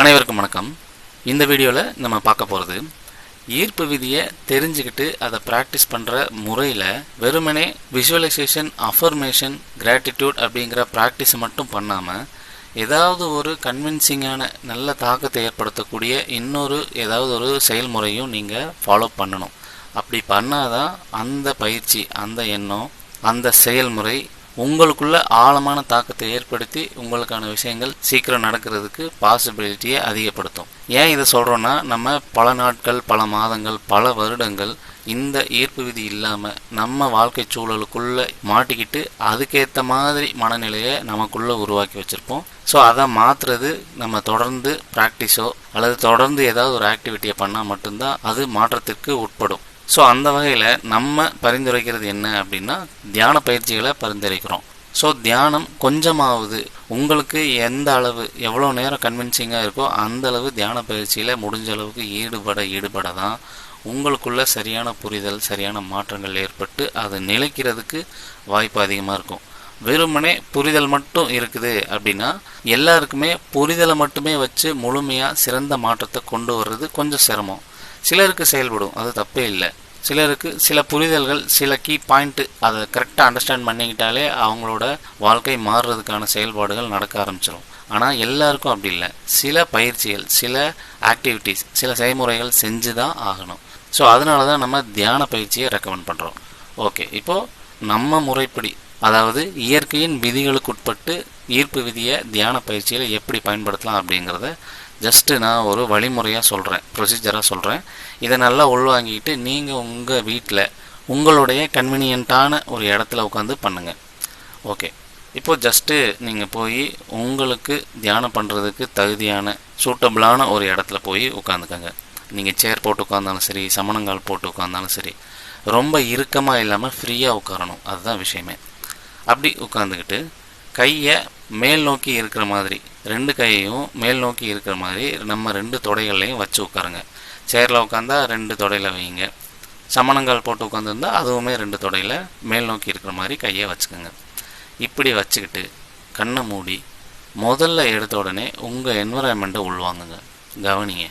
அனைவருக்கும் வணக்கம். இந்த வீடியோவில் நம்ம பார்க்க போகிறது ஈர்ப்பு விதியை தெரிஞ்சுக்கிட்டு அதை ப்ராக்டிஸ் பண்ணுற முறையில் வெறுமனே விஷுவலைசேஷன் அஃபர்மேஷன் கிராட்டிடியூட் அப்படிங்கிற ப்ராக்டிஸ் மட்டும் பண்ணாமல் ஏதாவது ஒரு கன்வின்சிங்கான நல்ல தாக்கத்தை ஏற்படுத்தக்கூடிய இன்னொரு ஏதாவது ஒரு செயல்முறையும் நீங்கள் ஃபாலோ பண்ணணும். அப்படி பண்ணாதான் அந்த பயிற்சி அந்த எண்ணம் அந்த செயல்முறை உங்களுக்குள்ள ஆழமான தாக்கத்தை ஏற்படுத்தி உங்களுக்கான விஷயங்கள் சீக்கிரம் நடக்கிறதுக்கு பாசிபிலிட்டியை அதிகப்படுத்தும். ஏன் இதை சொல்கிறோன்னா நம்ம பல நாட்கள் பல மாதங்கள் பல வருடங்கள் இந்த ஈர்ப்பு விதி இல்லாமல் நம்ம வாழ்க்கை சூழலுக்குள்ளே மாட்டிக்கிட்டு அதுக்கேற்ற மாதிரி மனநிலையை நமக்குள்ளே உருவாக்கி வச்சுருப்போம். ஸோ அதை மாற்றுறது நம்ம தொடர்ந்து ப்ராக்டிஸோ அல்லது தொடர்ந்து ஏதாவது ஒரு ஆக்டிவிட்டியை பண்ணால் மட்டும்தான் அது மாற்றத்திற்கு உட்படும். ஸோ அந்த வகையில் நம்ம பரிந்துரைக்கிறது என்ன அப்படின்னா தியான பயிற்சிகளை பரிந்துரைக்கிறோம். ஸோ தியானம் கொஞ்சமாவது உங்களுக்கு எந்த அளவு எவ்வளோ நேரம் கன்வின்சிங்காக இருக்கோ அந்த அளவு தியான பயிற்சியில் முடிஞ்ச அளவுக்கு ஈடுபட ஈடுபட தான் உங்களுக்குள்ள சரியான புரிதல் சரியான மாற்றங்கள் ஏற்பட்டு அது நிலைக்கிறதுக்கு வாய்ப்பு அதிகமாக இருக்கும். வெறுமனே புரிதல் மட்டும் இருக்குது அப்படின்னா எல்லாருக்குமே புரிதலை மட்டுமே வச்சு முழுமையாக சிறந்த மாற்றத்தை கொண்டு வர்றது கொஞ்சம் சிரமம். சிலருக்கு செயல்படும் அது தப்பே இல்லை. சிலருக்கு சில புரிதல்கள் சில கீ பாயிண்ட்டு அதை கரெக்டாக அண்டர்ஸ்டாண்ட் பண்ணிக்கிட்டாலே அவங்களோட வாழ்க்கை மாறுறதுக்கான செயல்பாடுகள் நடக்க ஆரம்பிச்சிடும் ஆனால் எல்லாருக்கும் அப்படி இல்லை. சில பயிற்சிகள் சில ஆக்டிவிட்டீஸ் சில செயல்முறைகள் செஞ்சு தான் ஆகணும். ஸோ அதனால தான் நம்ம தியான பயிற்சியை ரெக்கமெண்ட் பண்ணுறோம் ஓகே இப்போது நம்ம முறைப்படி அதாவது இயற்கையின் விதிகளுக்கு உட்பட்டு ஈர்ப்பு விதியை தியான பயிற்சியில் எப்படி பயன்படுத்தலாம் அப்படிங்கிறத ஜஸ்ட்டு நான் ஒரு வழிமுறையாக சொல்கிறேன் ப்ரொசீஜராக சொல்கிறேன் இதை நல்லா உள்வாங்கிட்டு நீங்கள் உங்கள் வீட்டில் உங்களுடைய கன்வீனியண்ட்டான ஒரு இடத்துல உட்காந்து பண்ணுங்கள் ஓகே இப்போது ஜஸ்ட்டு நீங்கள் போய் உங்களுக்கு தியானம் பண்ணுறதுக்கு தகுதியான சூட்டபிளான ஒரு இடத்துல போய் உட்காந்துக்கங்க நீங்கள் சேர் போட்டு உட்காந்தாலும் சரி சமணங்கால் போட்டு உட்காந்தாலும் சரி ரொம்ப இறுக்கமாக இல்லாமல் ஃப்ரீயாக உட்காரணும். அதுதான் விஷயமே. அப்படி உட்காந்துக்கிட்டு கையை மேல் நோக்கி இருக்கிற மாதிரி ரெண்டு கையையும் மேல் நோக்கி இருக்கிற மாதிரி நம்ம ரெண்டு தொடைகள்லையும் வச்சு உட்காருங்க. சேரில் உட்காந்தா ரெண்டு தொடையில் வைங்க. சமணங்கால் போட்டு உட்காந்துருந்தா அதுவுமே ரெண்டு தொடையில் மேல் நோக்கி இருக்கிற மாதிரி கையை வச்சுக்கோங்க. இப்படி வச்சுக்கிட்டு கண்ணை மூடி முதல்ல எடுத்த உடனே உங்கள் என்வரான்மெண்ட்டை உள்வாங்குங்க. கவனிங்க.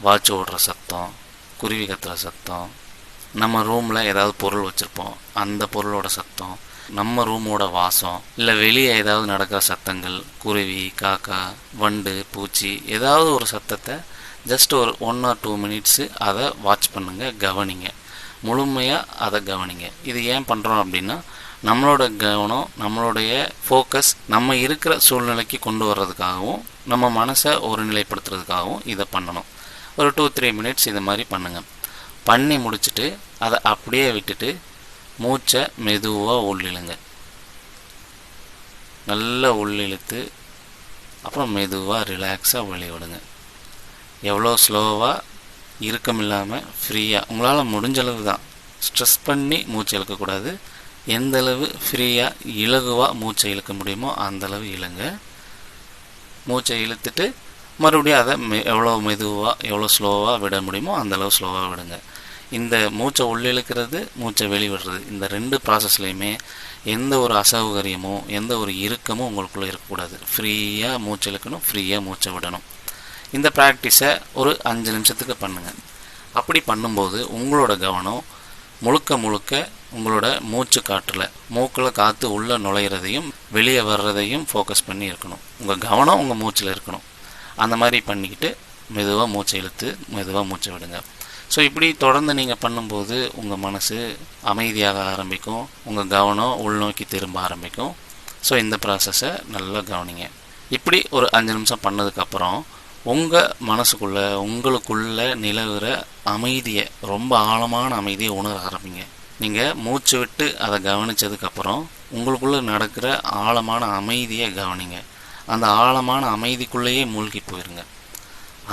வாட்ச் ஓடுற சத்தம் குருவி கத்துற சத்தம் நம்ம ரூமில் ஏதாவது பொருள் வச்சுருப்போம். அந்த பொருளோட சத்தம் நம்ம ரூமோட வாசம் இல்லை வெளியே ஏதாவது நடக்கிற சத்தங்கள் குருவி காக்கா வண்டு பூச்சி ஏதாவது ஒரு சத்தத்தை ஜஸ்ட் ஒரு ஒன் ஆர் டூ மினிட்ஸு அதை வாட்ச் பண்ணுங்கள் கவனிங்க. முழுமையாக அதை கவனிங்க. இது ஏன் பண்ணுறோம் அப்படின்னா நம்மளோட கவனம் நம்மளுடைய ஃபோக்கஸ் நம்ம இருக்கிற சூழ்நிலைக்கு கொண்டு வர்றதுக்காகவும் நம்ம மனசை ஒருநிலைப்படுத்துறதுக்காகவும் இதை பண்ணணும். ஒரு டூ த்ரீ மினிட்ஸ் இது மாதிரி பண்ணுங்கள் பண்ணி முடிச்சுட்டு அதை அப்படியே விட்டுட்டு மூச்சை மெதுவாக உள்ளிழுங்க. நல்லா உள்ளிழுத்து அப்புறம் மெதுவாக ரிலாக்ஸாக வெளிவிடுங்க. எவ்வளோ ஸ்லோவாக இறுக்கம் இல்லாமல் ஃப்ரீயாக உங்களால் முடிஞ்ச அளவு தான். ஸ்ட்ரெஸ் பண்ணி மூச்சு இழுக்கக்கூடாது எந்த அளவு ஃப்ரீயாக இலகுவாக மூச்சை இழுக்க முடியுமோ அந்தளவு இழுங்க. மூச்சை இழுத்துட்டு மறுபடியும் அதை மெ எவ்வளோ மெதுவாக எவ்வளோ ஸ்லோவாக விட முடியுமோ அந்தளவு ஸ்லோவாக விடுங்க. இந்த மூச்சை உள்ளிழுக்கிறது மூச்சை வெளிவிடுறது. இந்த ரெண்டு ப்ராசஸ்லையுமே எந்த ஒரு அசௌகரியமோ எந்த ஒரு இறுக்கமும் உங்களுக்குள்ளே இருக்கக்கூடாது. ஃப்ரீயாக மூச்சை இழுக்கணும் ஃப்ரீயாக மூச்சை விடணும். இந்த ப்ராக்டிஸை ஒரு அஞ்சு நிமிஷத்துக்கு பண்ணுங்கள் அப்படி பண்ணும்போது உங்களோட கவனம் முழுக்க முழுக்க உங்களோட மூச்சு காற்றில் மூக்கில் காற்று உள்ளே நுழையிறதையும் வெளியே வர்றதையும் ஃபோக்கஸ் பண்ணி இருக்கணும். உங்கள் கவனம் உங்கள் மூச்சில் இருக்கணும். அந்த மாதிரி பண்ணிக்கிட்டு மெதுவாக மூச்சை இழுத்து மெதுவாக மூச்சை விடுங்க. ஸோ இப்படி தொடர்ந்து நீங்கள் பண்ணும்போது உங்கள் மனசு அமைதியாக ஆரம்பிக்கும். உங்கள் கவனம் உள்நோக்கி திரும்ப ஆரம்பிக்கும். ஸோ இந்த ப்ராசஸை நல்லா கவனிங்க. இப்படி ஒரு அஞ்சு நிமிஷம் பண்ணதுக்கப்புறம் உங்கள் மனசுக்குள்ளே உங்களுக்குள்ளே நிலவுகிற அமைதியை ரொம்ப ஆழமான அமைதியை உணர ஆரம்பிங்க. நீங்கள் மூச்சு விட்டு அதை கவனித்ததுக்கப்புறம் உங்களுக்குள்ளே நடக்கிற ஆழமான அமைதியை கவனிங்க. அந்த ஆழமான அமைதிக்குள்ளேயே மூழ்கி போயிருங்க.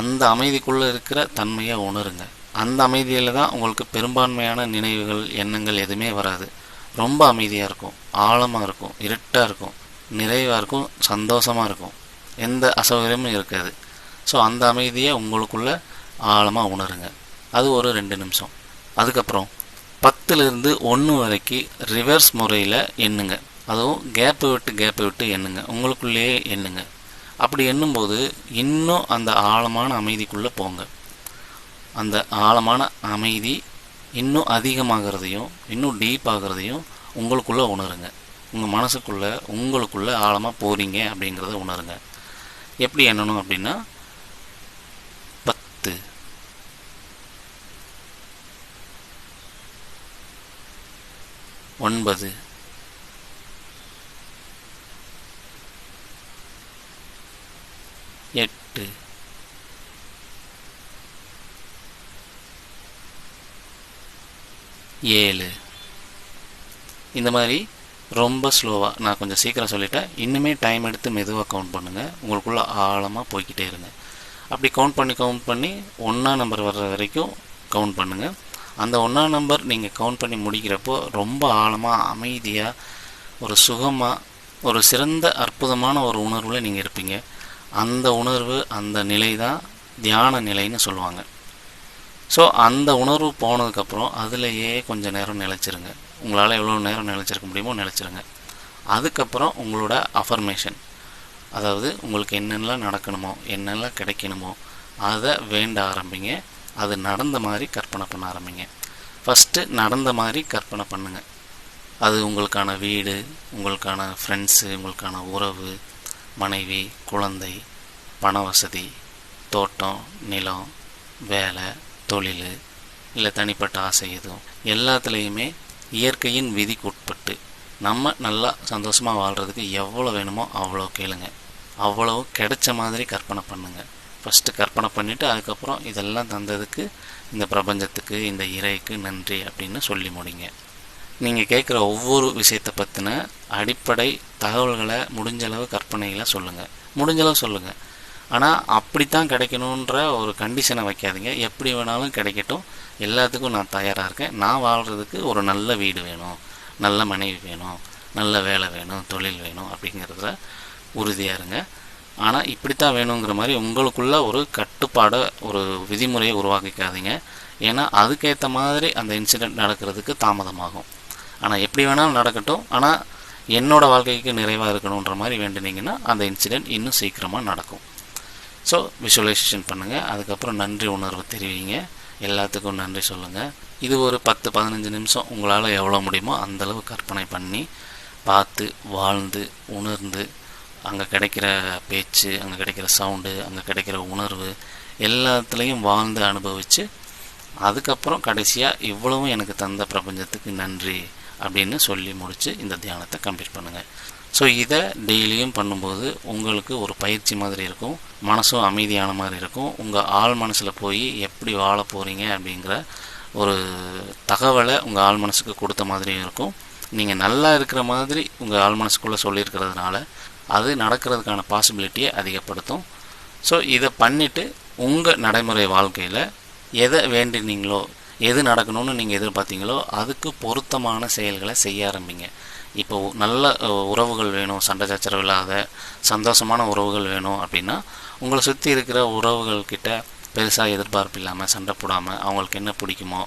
அந்த அமைதிக்குள்ளே இருக்கிற தன்மையை உணருங்க. அந்த அமைதியில் தான் உங்களுக்கு பெரும்பான்மையான நினைவுகள் எண்ணங்கள் எதுவுமே வராது. ரொம்ப அமைதியாக இருக்கும். ஆழமாக இருக்கும். இருட்டாக இருக்கும். நிறைவாக இருக்கும். சந்தோஷமாக இருக்கும். எந்த அசௌகரியமும் இருக்காது. ஸோ அந்த அமைதியை உங்களுக்குள்ள ஆழமாக உணருங்க. அது ஒரு ரெண்டு நிமிஷம். அதுக்கப்புறம் பத்துலேருந்து ஒன்று வரைக்கும் ரிவர்ஸ் முறையில் எண்ணுங்க. அதுவும் கேப்பு விட்டு கேப்பு விட்டு எண்ணுங்க. உங்களுக்குள்ளேயே எண்ணுங்க. அப்படி எண்ணும்போது இன்னும் அந்த ஆழமான அமைதிக்குள்ளே போங்க. அந்த ஆழமான அமைதி இன்னும் அதிகமாகிறதையும் இன்னும் டீப் ஆகிறதையும் உங்களுக்குள்ளே உணருங்க. உங்கள் மனசுக்குள்ளே உங்களுக்குள்ளே ஆழமாக போகிறீங்க அப்படிங்கிறத உணருங்க. எப்படி எண்ணணும் அப்படின்னா பத்து. ஒன்பது. எட்டு. ஏழு. இந்த மாதிரி ரொம்ப ஸ்லோவாக நான் கொஞ்சம் சீக்கிரம் சொல்லிட்டேன். இன்னுமே டைம் எடுத்து மெதுவாக கவுண்ட் பண்ணுங்கள் உங்களுக்குள்ளே ஆழமாக போய்கிட்டே இருங்க. அப்படி கவுண்ட் பண்ணி கவுண்ட் பண்ணி ஒன்றா நம்பர் வர்ற வரைக்கும் கவுண்ட் பண்ணுங்கள் அந்த ஒன்றா நம்பர் நீங்கள் கவுண்ட் பண்ணி முடிக்கிறப்போ ரொம்ப ஆழமாக அமைதியாக ஒரு சுகமாக ஒரு சிறந்த அற்புதமான ஒரு உணர்வில் நீங்கள் இருப்பீங்க. அந்த உணர்வு அந்த நிலை தான் தியான நிலைன்னு சொல்லுவாங்க. ஸோ அந்த உணர்வு போனதுக்கப்புறம் அதிலேயே கொஞ்சம் நேரம் நிலச்சிருங்க. உங்களால் எவ்வளோ நேரம் நிலச்சிருக்க முடியுமோ நிலச்சிருங்க. அதுக்கப்புறம் உங்களோட அஃபர்மேஷன் அதாவது உங்களுக்கு என்னென்னலாம் நடக்கணுமோ என்னெல்லாம் கிடைக்கணுமோ அதை வேண்ட ஆரம்பிங்க. அது நடந்த மாதிரி கற்பனை பண்ண ஆரம்பிங்க. ஃபஸ்ட்டு நடந்த மாதிரி கற்பனை பண்ணுங்கள் அது உங்களுக்கான வீடு உங்களுக்கான ஃப்ரெண்ட்ஸு உங்களுக்கான உறவு மனைவி குழந்தை பண வசதி தோட்டம் நிலம் வேலை தொழில் இல்லை தனிப்பட்ட ஆசை எதுவும் எல்லாத்துலேயுமே இயற்கையின் விதிக்கு உட்பட்டு நம்ம நல்லா சந்தோஷமாக வாழ்கிறதுக்கு எவ்வளோ வேணுமோ அவ்வளோ கேளுங்க. அவ்வளோ கிடைச்ச மாதிரி கற்பனை பண்ணுங்கள் ஃபஸ்ட்டு கற்பனை பண்ணிவிட்டு அதுக்கப்புறம் இதெல்லாம் தந்ததுக்கு இந்த பிரபஞ்சத்துக்கு இந்த இறைக்கு நன்றி அப்படின்னு சொல்லி முடிங்க. நீங்கள் கேட்குற ஒவ்வொரு விஷயத்தை பற்றின அடிப்படை தகவல்களை முடிஞ்சளவு கற்பனைகளை சொல்லுங்கள் முடிஞ்சளவு சொல்லுங்கள் ஆனால் அப்படித்தான் கிடைக்கணுன்ற ஒரு கண்டிஷனை வைக்காதீங்க. எப்படி வேணாலும் கிடைக்கட்டும். எல்லாத்துக்கும் நான் தயாராக இருக்கேன். நான் வாழ்கிறதுக்கு ஒரு நல்ல வீடு வேணும். நல்ல மனைவி வேணும். நல்ல வேலை வேணும். தொழில் வேணும் அப்படிங்கிறதுல உறுதியாக இருங்க. ஆனால் இப்படித்தான் வேணுங்கிற மாதிரி உங்களுக்குள்ள ஒரு கட்டுப்பாடை ஒரு விதிமுறையை உருவாக்கிக்காதீங்க. ஏன்னா அதுக்கேற்ற மாதிரி அந்த இன்சிடெண்ட் நடக்கிறதுக்கு தாமதமாகும். ஆனால் எப்படி வேணாலும் நடக்கட்டும். ஆனால் என்னோடய வாழ்க்கைக்கு நிறைவாக இருக்கணுன்ற மாதிரி வேண்டினீங்கன்னா அந்த இன்சிடெண்ட் இன்னும் சீக்கிரமாக நடக்கும். ஸோ விஷுவலைசேஷன் பண்ணுங்கள் அதுக்கப்புறம் நன்றி உணர்வு தெரிவிங்க. எல்லாத்துக்கும் நன்றி சொல்லுங்கள் இது ஒரு பத்து பதினஞ்சு நிமிஷம் உங்களால் எவ்வளோ முடியுமோ அந்தளவு கற்பனை பண்ணி பார்த்து வாழ்ந்து உணர்ந்து அங்கே கிடைக்கிற பேச்சு அங்கே கிடைக்கிற சவுண்டு அங்கே கிடைக்கிற உணர்வு எல்லாத்துலேயும் வாழ்ந்து அனுபவித்து அதுக்கப்புறம் கடைசியாக இவ்வளவும் எனக்கு தந்த பிரபஞ்சத்துக்கு நன்றி அப்படின்னு சொல்லி முடித்து இந்த தியானத்தை கம்ப்ளீட் பண்ணுங்கள் ஸோ இதை டெய்லியும் பண்ணும்போது உங்களுக்கு ஒரு பயிற்சி மாதிரி இருக்கும். மனசும் அமைதியான மாதிரி இருக்கும். உங்கள் ஆள் மனசில் போய் எப்படி வாழ போகிறீங்க அப்படிங்கிற ஒரு தகவலை உங்கள் ஆள் மனசுக்கு கொடுத்த மாதிரியும் இருக்கும். நீங்கள் நல்லா இருக்கிற மாதிரி உங்கள் ஆள் மனசுக்குள்ளே சொல்லியிருக்கிறதுனால அது நடக்கிறதுக்கான பாசிபிலிட்டியை அதிகப்படுத்தும். ஸோ இதை பண்ணிவிட்டு உங்கள் நடைமுறை வாழ்க்கையில் எதை வேண்டினீங்களோ எது நடக்கணும்னு நீங்கள் எதிர்பார்த்தீங்களோ அதுக்கு பொருத்தமான செயல்களை செய்ய ஆரம்பிங்க. இப்போ நல்ல உறவுகள் வேணும் சண்டை சச்சரவு இல்லாத சந்தோஷமான உறவுகள் வேணும் அப்படின்னா உங்களை சுற்றி இருக்கிற உறவுகள்கிட்ட பெருசாக எதிர்பார்ப்பு இல்லாமல் சண்டை போடாமல் அவங்களுக்கு என்ன பிடிக்குமோ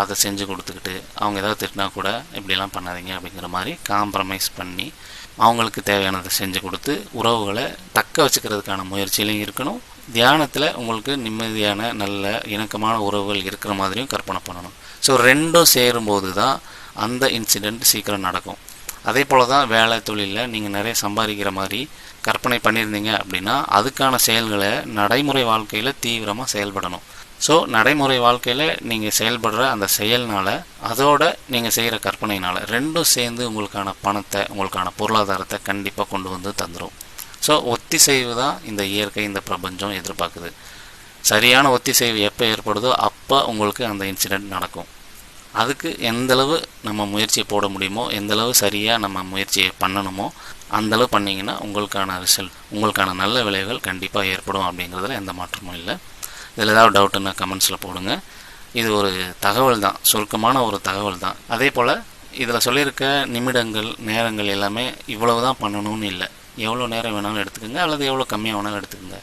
அதை செஞ்சு கொடுத்துக்கிட்டு அவங்க ஏதாவது திட்டினா கூட இப்படிலாம் பண்ணாதீங்க அப்படிங்கிற மாதிரி காம்ப்ரமைஸ் பண்ணி அவங்களுக்கு தேவையானதை செஞ்சு கொடுத்து உறவுகளை தக்க வச்சுக்கிறதுக்கான முயற்சியிலையும் இருக்கணும். தியானத்தில் உங்களுக்கு நிம்மதியான நல்ல இணக்கமான உறவுகள் இருக்கிற மாதிரியும் கற்பனை பண்ணணும். ஸோ ரெண்டும் சேரும்போது தான் அந்த இன்சிடெண்ட் சீக்கிரம் நடக்கும். அதே போல் தான் வேலை தொழிலில் நீங்கள் நிறைய சம்பாதிக்கிற மாதிரி கற்பனை பண்ணியிருந்தீங்க அப்படின்னா அதுக்கான செயல்களை நடைமுறை வாழ்க்கையில் தீவிரமாக செயல்படணும். ஸோ நடைமுறை வாழ்க்கையில் நீங்கள் செயல்படுற அந்த செயல்னால் அதோட நீங்கள் செய்கிற கற்பனையினால் ரெண்டும் சேர்ந்து உங்களுக்கான பணத்தை உங்களுக்கான பொருளாதாரத்தை கண்டிப்பாக கொண்டு வந்து தந்துடும் ஸோ ஒத்திசைவு தான் இந்த இயற்கை இந்த பிரபஞ்சம் எதிர்பார்க்குது. சரியான ஒத்திசைவு எப்போ ஏற்படுதோ அப்போ உங்களுக்கு அந்த இன்சிடெண்ட் நடக்கும். அதுக்கு எந்தளவு நம்ம முயற்சியை போட முடியுமோ எந்தளவு சரியாக நம்ம முயற்சியை பண்ணணுமோ அந்தளவு பண்ணிங்கன்னா உங்களுக்கான ரிசல்ட் உங்களுக்கான நல்ல விளைவுகள் கண்டிப்பாக ஏற்படும் அப்படிங்கிறதுல எந்த மாற்றமும் இல்லை. இதில் ஏதாவது டவுட்டுன்னா கமெண்ட்ஸில் போடுங்க. இது ஒரு தகவல் தான் சுருக்கமான ஒரு தகவல் தான். அதே போல் இதில் சொல்லியிருக்க நிமிடங்கள் நேரங்கள் எல்லாமே இவ்வளவு தான் பண்ணணும்னு இல்லை. எவ்வளோ நேரம் வேணாலும் எடுத்துக்கோங்க அல்லது எவ்வளோ கம்மியாக வேணாலும் எடுத்துக்கோங்க.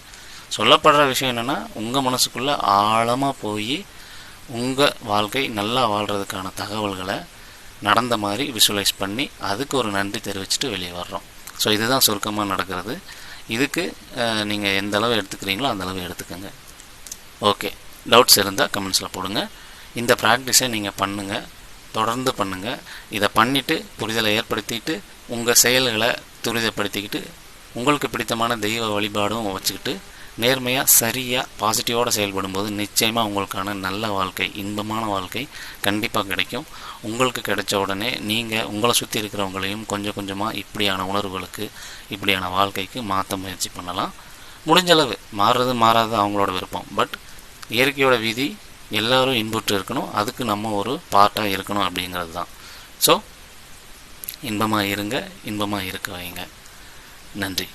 சொல்லப்படுற விஷயம் என்னென்னா உங்கள் மனசுக்குள்ளே ஆழமாக போய் உங்கள் வாழ்க்கை நல்லா வாழ்கிறதுக்கான தகவல்களை நடந்த மாதிரி விஷுவலைஸ் பண்ணி அதுக்கு ஒரு நன்றி தெரிவிச்சுட்டு வெளியே வர்றோம். ஸோ இதுதான் சுருக்கமாக நடக்கிறது. இதுக்கு நீங்கள் எந்த அளவு எடுத்துக்கிறீங்களோ அந்த அளவு எடுத்துக்கோங்க. ஓகே டவுட்ஸ் இருந்தால் கமெண்ட்ஸில் போடுங்க. இந்த ப்ராக்டிஸை நீங்கள் பண்ணுங்கள் தொடர்ந்து பண்ணுங்கள் இதை பண்ணிவிட்டு புரிதலை ஏற்படுத்திட்டு உங்கள் செயல்களை துரிதப்படுத்திக்கிட்டு உங்களுக்கு பிடித்தமான தெய்வ வழிபாடும் வச்சுக்கிட்டு நேர்மையாக சரியாக பாசிட்டிவோடு செயல்படும்போது நிச்சயமாக உங்களுக்கான நல்ல வாழ்க்கை இன்பமான வாழ்க்கை கண்டிப்பாக கிடைக்கும். உங்களுக்கு கிடைச்ச உடனே நீங்கள் உங்களை சுற்றி இருக்கிறவங்களையும் கொஞ்சம் கொஞ்சமாக இப்படியான உணர்வுகளுக்கு இப்படியான வாழ்க்கைக்கு மாற்ற முயற்சி பண்ணலாம். முடிஞ்சளவு மாறுறது மாறாது அவங்களோட விருப்பம். பட் இயற்கையோட விதி எல்லோரும் இன்புற்று இருக்கணும். அதுக்கு நம்ம ஒரு பார்ட்டாக இருக்கணும் அப்படிங்கிறது தான். ஸோ இன்பமாக இருங்க இன்பமாக இருக்க வைங்க. நன்றி.